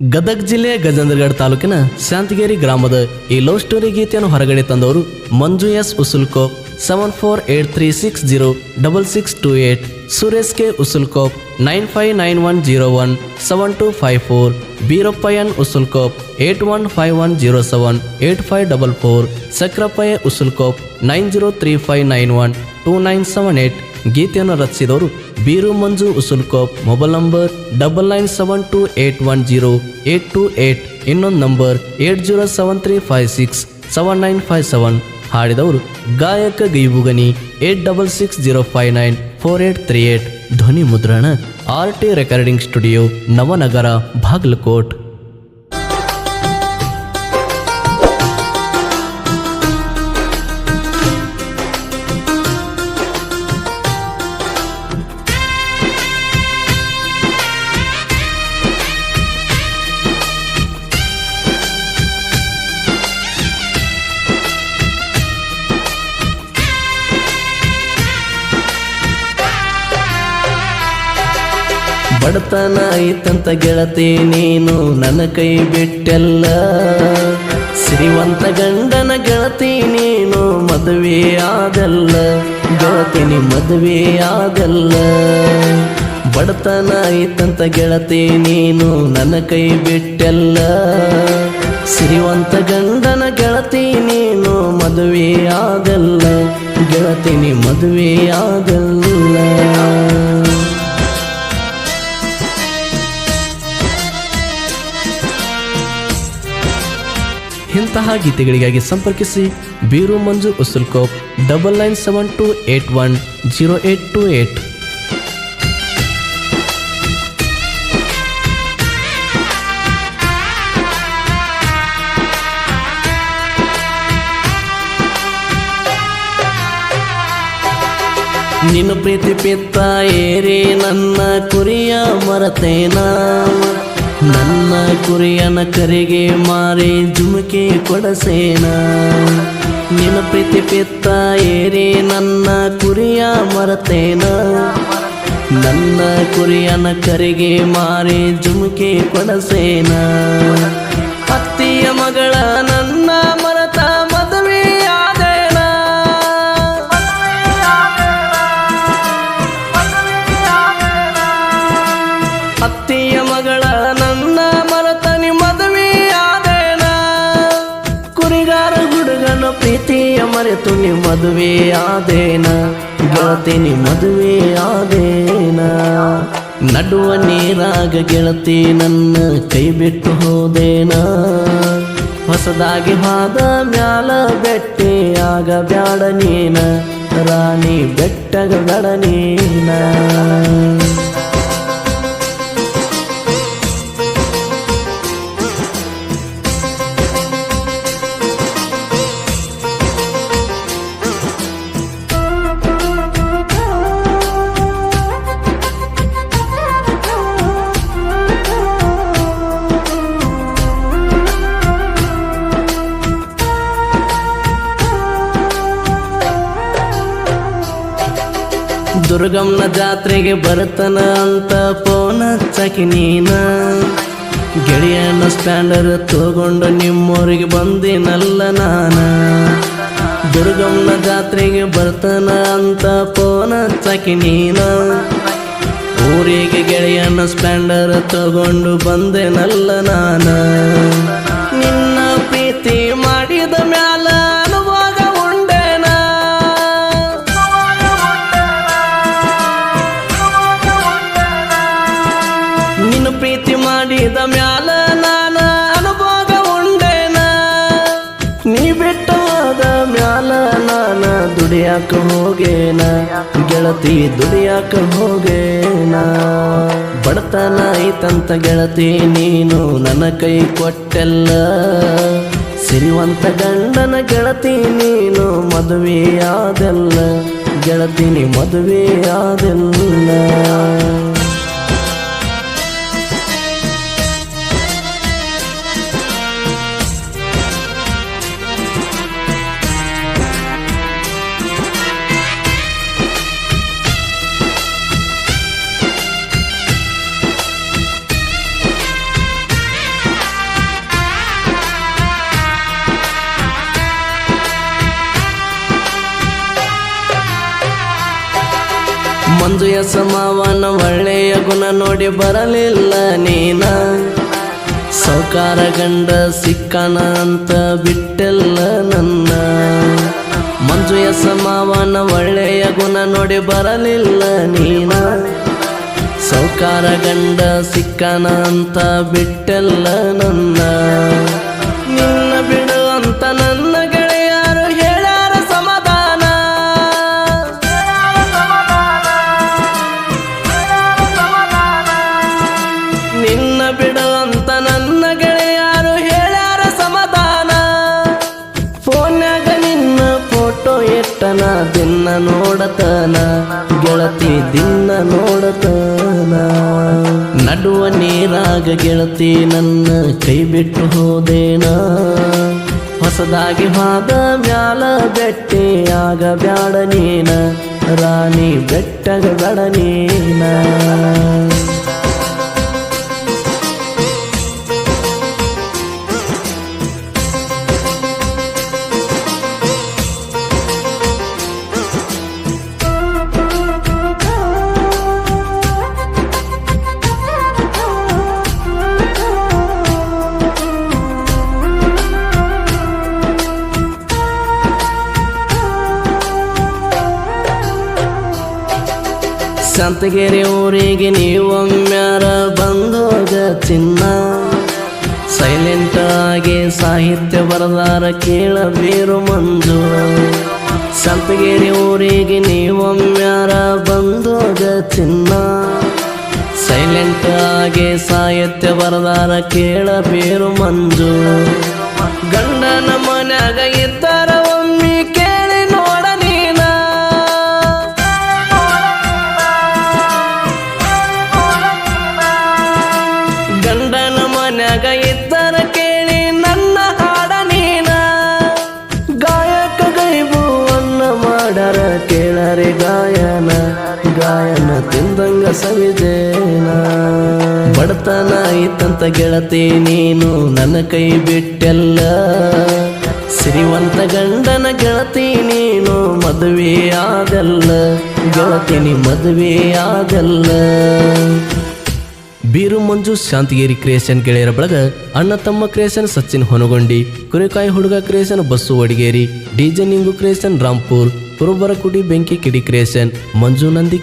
ಗದಗ್ ಜಿಲ್ಲೆ ಗಜೇಂದ್ರಗಢ ತಾಲೂಕಿನ ಶಾಂತಗೇರಿ ಗ್ರಾಮದ ಈ ಲವ್ ಸ್ಟೋರಿ ಗೀತೆಯನ್ನು ಹೊರಗಡೆ ತಂದವರು Manju S ಉಸುಲ್ಕೋಪ್ seven four eight three six zero double six two eight Suresh K ಉಸುಲ್ಕೋಪ್ nine five nine one zero one seven two five four ಬೀರಪ್ಪಯ್ಯನ್ ಉಸುಲ್ಕೋಪ್ eight one five one zero seven eight five double four Sakrappayya ಉಸುಲ್ಕೋಪ್ nine zero three five nine one two nine seven eight ಗೀತೆಯನ್ನು ರಚಿಸಿದವರು ಬೀರು Manju ಉಸುಲ್ಕೋಪ್ mobile number double nine seven two eight one zero eight two eight, ಇನ್ನೊಂದು number eight zero seven three five six seven nine five seven ಹಾಡಿದವರು ಗಾಯಕ ಗೈಬುಗನಿ eight double six zero five nine four eight three eight. ಧ್ವನಿ ಮುದ್ರಣ R T recording studio Navanagar, Bagalkot. ಬಡತನ ಐತಂತ ಗೆಳತಿ ನೀನು ನನ್ನ ಕೈ ಬಿಟ್ಟೆಲ್ಲ. ಶ್ರೀವಂತ ಗಂಡನ ಗೆಳತಿ ನೀನು ಮದುವೆ ಆದಲ್ಲ. ಗೆಳತಿನಿ ಮದುವೆ ಆಗಲ್ಲ ಬಡತನ ಐತಂತ ಗೆಳತಿ ನೀನು ನನ್ನ ಕೈ ಬಿಟ್ಟೆಲ್ಲ. ಶ್ರೀವಂತ ಗಂಡನ ಗೆಳತಿ ನೀನು ಮದುವೆ ಆದಲ್ಲ. ಗೆಳತಿನಿ ಮದುವೆ ಆದಲ್ಲ. ಇಂತಹ ಗೀತೆಗಳಿಗಾಗಿ ಸಂಪರ್ಕಿಸಿ ಬೀರು Manju ಉಸುಲ್ಕೋಪ್ double nine seven two eight one zero eight two eight. ನಿನ್ನ ಪ್ರೀತಿ ಪಿತ್ತ ಏರಿ ನನ್ನ ಕುರಿಯ ಮರತೇನ? ನನ್ನ ಕುರಿಯನ ಕರೆಗೆ ಮಾರಿ ಜುಮಕೆ ಕೊಡಸೇನ. ನಿನ್ನ ಪ್ರೀತಿ ಪಿತ್ತ ಏರಿ ನನ್ನ ಕುರಿಯ ಮರತೇನ. ನನ್ನ ಕುರಿಯನ ಕರೆಗೆ ಮಾರಿ ಜುಮಕೆ ಕೊಡಸೇನ. ಅತ್ತಿಯ ಮಗಳ ನನ್ನ ಮರತ ಅತ್ತಿಯ ಮಗಳ ಪ್ರೀತಿಯ ಮರೆತು ನಿ ಮದುವೆ ಆದೇನ? ಗೆಳತಿ ನಿ ಮದುವೆ ಆದೇನ? ನಡುವ ನೀರಾಗ ಗೆಳತಿ ನನ್ನ ಕೈ ಬಿಟ್ಟು ಹೋದೇನ? ಹೊಸದಾಗಿ ಹಾದ ಮ್ಯಾಲ ಬೆಟ್ಟಿ ಆಗ ಬ್ಯಾಡ ನೀನ? ರಾಣಿ ಬೆಟ್ಟಗ ಬೇಡ ನೀನ? ದುರ್ಗಮ್ಮನ ಜಾತ್ರೆಗೆ ಬರ್ತನ ಅಂತ ಪೋನ ಹಚ್ಚಕಿ ನೀನ. ಗೆಳೆಯನ ಸ್ಟ್ಯಾಂಡರ್ ತಗೊಂಡು ನಿಮ್ಮೂರಿಗೆ ಬಂದಿನಲ್ಲ ನಾನ. ದುರ್ಗಮ್ಮನ ಜಾತ್ರೆಗೆ ಬರ್ತನ ಅಂತ ಪೋನ ಹಚ್ಚಕಿ ನೀನ. ಊರಿಗೆ ಗೆಳೆಯನ ಸ್ಪ್ಲೆಂಡರ್ ತಗೊಂಡು ಬಂದೆನಲ್ಲ ನಾನ. ಪ್ರೀತಿ ಮಾಡಿದ ಮ್ಯಾಲ ನಾನ ಅನುಭೋಗ ಉಂಡೇನ ನೀ. ಬಿಟ್ಟವಾದ ಮ್ಯಾಲ ನಾನ ದುಡಿಯಾಕ ಹೋಗೇನ ಗೆಳತಿ ದುಡಿಯಾಕ ಹೋಗೇನ ಬಡತನ ಐತಂತ ಗೆಳತಿ ನೀನು ನನ್ನ ಕೈ ಕೊಟ್ಟೆಲ್ಲ. ಸಿರಿವಂತ ಗಂಡನ ಗೆಳತಿ ನೀನು ಮದುವೆಯಾದೆಲ್ಲ. ಗೆಳತಿ ನೀ ಮದುವೆ ಆದೆಲ್ಲ ಸಮವನ, ಒಳ್ಳೆಯ ಗುಣ ನೋಡಿ ಬರಲಿಲ್ಲ ನೀನ. ಸೌಕಾರ ಗಂಡ ಸಿಕ್ಕಣ ಅಂತ ಬಿಟ್ಟೆಲ್ಲ ನನ್ನ. ಮಂಜುಯ ಸಮವನ ಮಾವನ ಒಳ್ಳೆಯ ಗುಣ ನೋಡಿ ಬರಲಿಲ್ಲ ನೀನ. ಸೌಕಾರ ಗಂಡ ಸಿಕ್ಕಣ ಅಂತ ಬಿಟ್ಟೆಲ್ಲ ನಿನ್ನ. ನೋಡತನ, ಗೆಳತಿ ದಿನ ನೋಡತನ. ನಡುವ ನೀರಾಗ ಗೆಳತಿ ನನ್ನ ಕೈ ಬಿಟ್ಟು ಹೋದೇನ. ಹೊಸದಾಗಿ ಹಾದ ಮ್ಯಾಲ ಬೆಟ್ಟಿ ಆಗ ಬ್ಯಾಡ ನೀನ, ರಾಣಿ ಬೆಟ್ಟಗ ಬೇಡ ನೀನ. ಸಂತಗಿರಿ ಊರಿಗೆ ನೀವೊಮ್ಮ್ಯಾರ ಬಂದೋಗ ಚಿನ್ನ. ಸೈಲೆಂಟ್ ಆಗಿ ಸಾಹಿತ್ಯ ಬರದಾರ ಕೇಳಬೇರು ಮಂಜು. ಸಂತಗೆರೆ ಊರಿಗೆ ನೀವೊಮ್ಮ್ಯಾರ ಬಂದೋಗ ಚಿನ್ನ. ಸೈಲೆಂಟ್ ಆಗಿ ಸಾಹಿತ್ಯ ಬರದಾರ ಕೇಳಬೇರು ಮಂಜು. ಗಂಡನ ಮನ್ಯಾಗ ಇದ್ದಾರ ತಿಂದಂಗ ಸವಿಜೇನ ಬಡತನ ಇತ್ತಂತ ಗೆಳತಿ ನೀನು ನನ್ನ ಕೈ ಬಿಟ್ಟೆಲ್ಲ. ಸಿರಿವಂತ ಗಂಡನ ಗೆಳತಿ ನೀನು ಮದುವೆ ಆದಲ್ಲ. ಗೆಳತಿನಿ, ಮದುವೆ ಆದಲ್ಲ. ಬೀರು ಮಂಜು ಶಾಂತಿಗೇರಿ ಕ್ರಿಯೇಷನ್ ಗೆಳೆಯರ ಬಳಗ, ಅಣ್ಣ ತಮ್ಮ ಕ್ರಿಯೇಷನ್ ಸಚಿನ್ ಹೊನಗೊಂಡಿ, ಕುರಿಕಾಯಿ ಹುಡುಗ creation Bassu Vadigeri DJ Ningu creation Rampur, ಕುರುಬರಕುಡಿ ಬೆಂಕಿ ಕಿಡಿ ಕ್ರಿಯೇಷನ್ ಮಂಜು ನಂದಿ